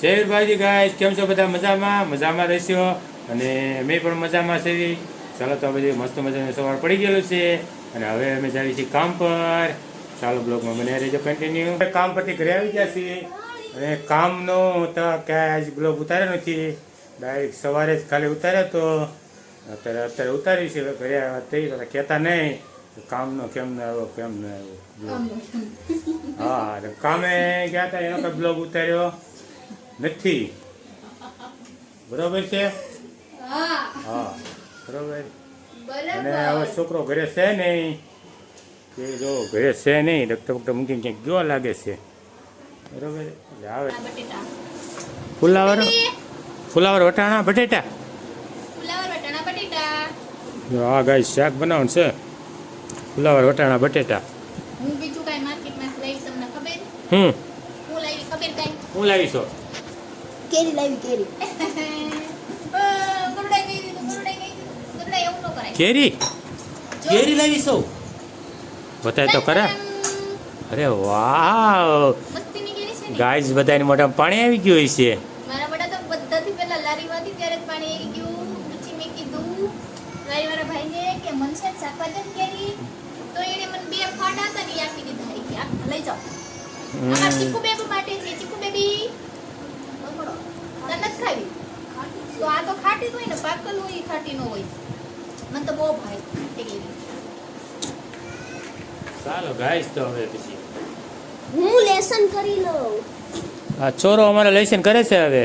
જય ભાઈજી ગાય કેમ છો બધા મજામાં? મજામાં રહેશો? અને અમે પણ મજામાં છે ચાલો તો બધી મસ્ત મજાની સવાર પડી ગયેલું છે. અને હવે અમે જઈએ છીએ કામ પર. ચાલો બ્લોગમાં બને રહેજો કન્ટિન્યુ કામ પરથી ઘરે આવી ગયા છીએ. અને કામનો તો ક્યાંય આજ બ્લોગ ઉતાર્યો નથી. ડાયરેક્ટ સવારે જ ખાલી ઉતાર્યો તો. અત્યારે અત્યારે ઉતાર્યું છે. ઘરે આવ્યા થઈ કહેતા નહીં કામનો કેમ ના આવ્યો કેમ ના આવ્યો. હા તો કામે ગયા હતા એનો કઈ બ્લોગ ઉતાર્યો. નથી. બરોબર છે? હા. બરોબર. અને હવે છોકરો ઘરે છે નહીં. કે જો ઘરે છે નહીં ડોક્ટર બક્ટર મૂકીને ક્યાંક ગયો લાગે છે. બરોબર? એટલે આવે. ફુલાવર? ફુલાવર વટાણા બટેટા? આ ગાય શાક બનાવવાનું છે. ફુલાવર વટાણા બટેટા. હું બીજું કાંઈ માર્કેટમાં લઈશ તમને ખબર? હમ. હું લાવી ખબર કાંઈ? હું લાવીશો કેરી લાવી કેરી. કરાય કેરી લાવી સૌ? બતાય તો ખરા અરે વાહ મસ્તીની કેરી છે ને? ગાઈઝ બધાની મોઢામાં પાણી આવી ગયું છે. મારા બધા તો બધાથી પહેલા લારીમાં ત્યારે પાણી આવી ગયું. પછી મેં કીધું લારીવાળા ભાઈને કે મન શાકભાજી કેરી. તો એણે મને બે ફાડા હતા ને આપી દીધા. લઈ જાઓ. આમાં ચીકુ બેબી માટે છે ચીકુ બેબી. ખાવી તો આ તો ખાટી જ હોય ને પાકલ હોય એ ખાટી ન હોય. મને તો બહુ ભાઈ એ ચાલો ગાઈસ તો હવે પછી. હું લેસન કરી લઉં. આ છોરો અમારે લેસન કરે છે હવે.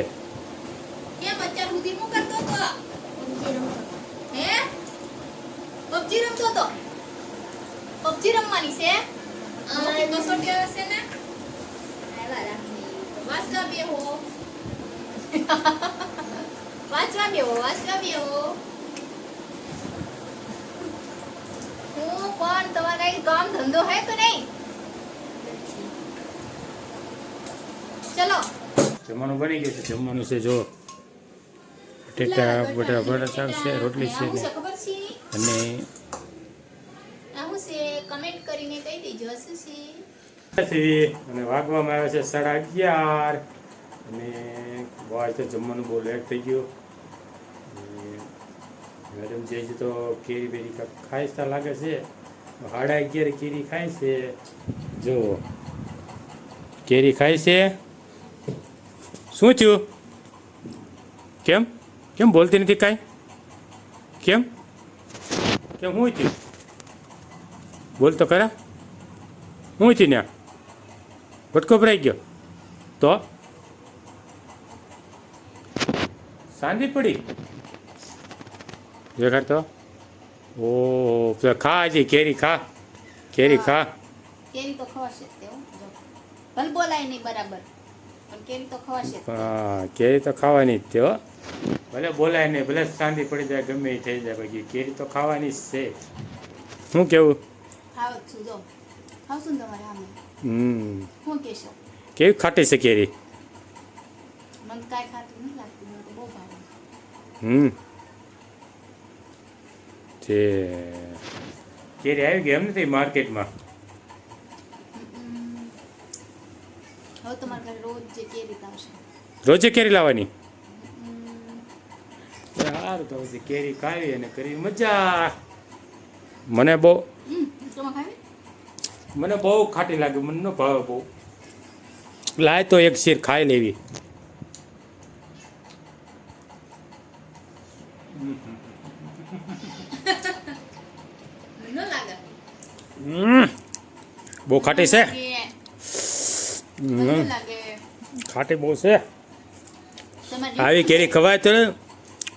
કેમ અત્યાર સુધી હું કરતો હતો? હે? પબજી રમતો હતો? પબજી રમવાની છે? આમાંથી કસોટી આવે છે ને? વાંચવા બેહો. વાંચવા બેહો હું પણ તમારા કઈ કામ ધંધો હે તો નહીં ચલો જમવાનું બની ગયું છે જમવાનું છે જો બટેટા બટેટા બટેટા શાક છે રોટલી છે અને કમેન્ટ કરીને કહી દેજો શું છે અને વાગવામાં આવે છે સાડા અગિયાર અને બહુ તો જમવાનું બહુ લેટ થઈ ગયું. મેડમ જે છે તો કેરી બેરી ખાઈતા લાગે છે. સાડા અગિયારે કેરી ખાય છે. જુઓ કેરી ખાય છે. શું થયું? કેમ? કેમ બોલતી નથી કાંઈ? કેમ? કેમ શું થયું? બોલ તો ખરા. શું થયું ને ભટકો ભરાઈ ગયો. તો? શાંતિ પડી. જો તો. ઓ ખા હજી કેરી ખા. કેરી ખા. કેરી તો ખવાશે ભલે બોલાય નહીં બરાબર કેરી તો ખવાશે હા કેરી તો ખાવાની જ તે હો. ભલે બોલાય નહીં ભલે શાંતિ પડી જાય ગમે એ થઈ જાય બાકી કેરી તો ખાવાની જ છે. શું કેવું? હમ. કેવી ખાટી છે કેરી? મને કાંઈ ખાતું નહીં લાગતું. હમ. કેરી આવી ગઈ એમ નથી માર્કેટમાં? હમ. હવે તમારા ઘરે રોજ જે કેરી લાવવાની? સારું તો પછી કેરી ખાવી અને કરી મજા. મને બહુ મને બહુ ખાટી લાગે મને ન ભાવે બહુ. લાય તો એક શીર ખાઈ લેવી ન લાગે હમ. બહુ ખાટી છે. ખાટી બહુ છે. આવી કેરી ખવાય તો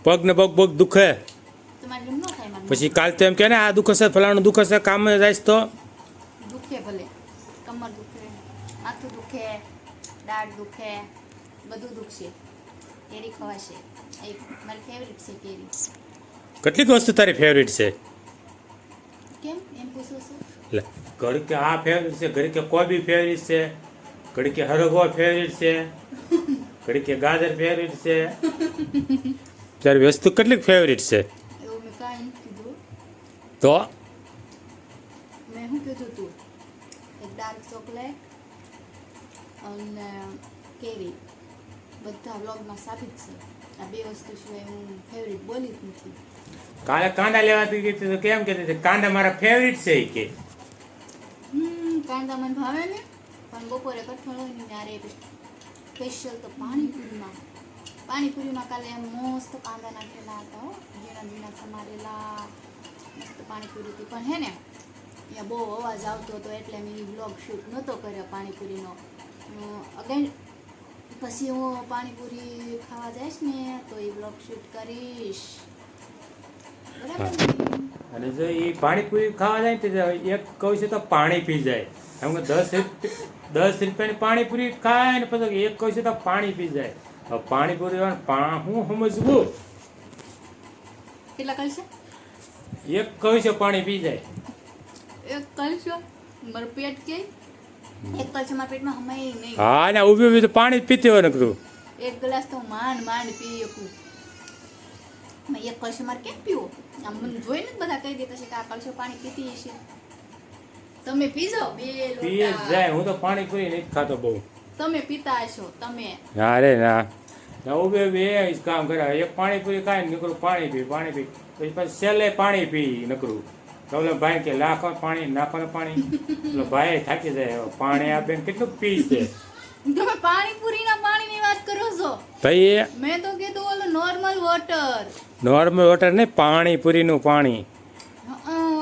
પગ ને પગ પગ દુખે. પછી કાલ તો એમ કે ને, આ દુખે છે, ફલાણું દુખે છે, કામ જાય તો. દુખે, બધું દુખશે. કેરી ખવાશે એ મારી ફેવરિટ છે કેરી કેટલીક વસ્તુ તારી ફેવરિટ છે કેમ એમ પૂછો છો લે, ઘડી કે આ ફેવરિટ છે ઘડી કે કોબી ફેવરિટ છે ઘડી કે હરગવો ફેવરિટ છે ઘડી કે ગાજર ફેવરિટ છે તારી વસ્તુ કેટલીક ફેવરિટ છે એવું મેં કાંઈ નથી કીધું તો મેં શું કીધું તું એક ડાર્ક ચોકલેટ અને કેરી બધા વ્લોગમાં સાબિત છે. આ બે વસ્તુ સિવાય હું ફેવરિટ બોલી જ નથી. કાલે કાંદા લેવાતી હતી તો કેમ કહેતી હતી કાંદા મારા ફેવરિટ છે કે. હમ કાંદા મને ભાવે ને? પણ બપોરે કઠોળ હોય ને ત્યારે સ્પેશિયલ તો પાણીપુરીમાં. પાણીપુરીમાં કાલે એમ મસ્ત કાંદા નાખેલા હતા હો. ઝીણા ઝીણા સમારેલા મસ્ત પાણીપુરી હતી. પણ હે ને અહીંયા બહુ અવાજ આવતો હતો એટલે મેં બ્લોગ શૂટ નહોતો કર્યો પાણીપુરીનો. અગેન પછી હું પાણીપુરી ખાવા જઈશ ને તો એ બ્લોગ શૂટ કરીશ. અને જો એ પાણીપુરી ખાવા જાય તો એક કહું છે તો પાણી પી જાય. એમ કે દસ દસ રૂપિયાની પાણીપુરી ખાય ને પછી એક કહું છે તો પાણી પી જાય. પાણીપુરી હું સમજવું? કેટલા કરશે એક કહું છે પાણી પી જાય. એક કલશો? મારું પેટ કે? એક કલશો મારા પેટમાં હમાય નહીં. હા ને ઊભી ઊભી તો પાણી જ પીતી હોય નકરું એક ગ્લાસ તો માંડ માંડ પી શકું મેં એક કલશો મારે કેમ પીવો? આમ મને જોઈને જ બધા કહી દેતા છે કે આ કલશો પાણી પીતી હશે. તમે પીજો બે લોટા. પીએ જાય હું તો પાણીપુરી નથી ખાતો બહુ. તમે પીતા હશો તમે. ના રે ના. ના બે કામ કર્યા એક પાણીપુરી ખાય નકરું પાણી પી પાણી પી. પછી પછી છેલ્લે પાણી પી નકરું. તો ઓલો ભાઈ કે લાખો પાણી નાખો ને પાણી. ઓલો ભાઈ થાકી જાય પાણી આપે ને કેટલું પી છે? તમે પાણીપુરીના પાણીની વાત કરો છો? ભાઈ મેં તો કીધું ઓલું નોર્મલ વોટર નોર્મલ વોટર નહીં પાણીપુરીનું પાણી.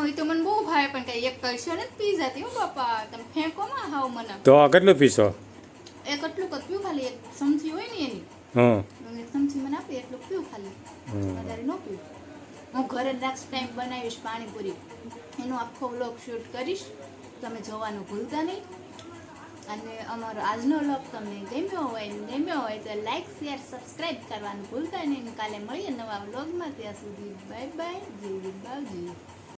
એ તો મને બહુ ભાવે પણ કઈ એક કલશો ને પી જતી હો બાપા. તમે ફેંકો માં હાવ મને. તો કેટલું પીશો? એ એટલું કદ પીવું ખાલી. એક ચમચી હોય ને એની. હં મને મને આપે એટલું પીવું ખાલી. હમ. વધારે ન પીવું. હું ઘરે નેક્સ્ટ ટાઈમ બનાવીશ પાણીપુરી. એનો આખો વ્લોગ શૂટ કરીશ. તમે જોવાનું ભૂલતા નહીં. અને અમારો આજનો વ્લોગ તમને ગમ્યો હોય ગમ્યો હોય તો લાઈક શેર સબસ્ક્રાઈબ કરવાનું ભૂલતા નહીં. કાલે મળીએ નવા વ્લોગમાં ત્યાં સુધી બાય બાય જય બાવજી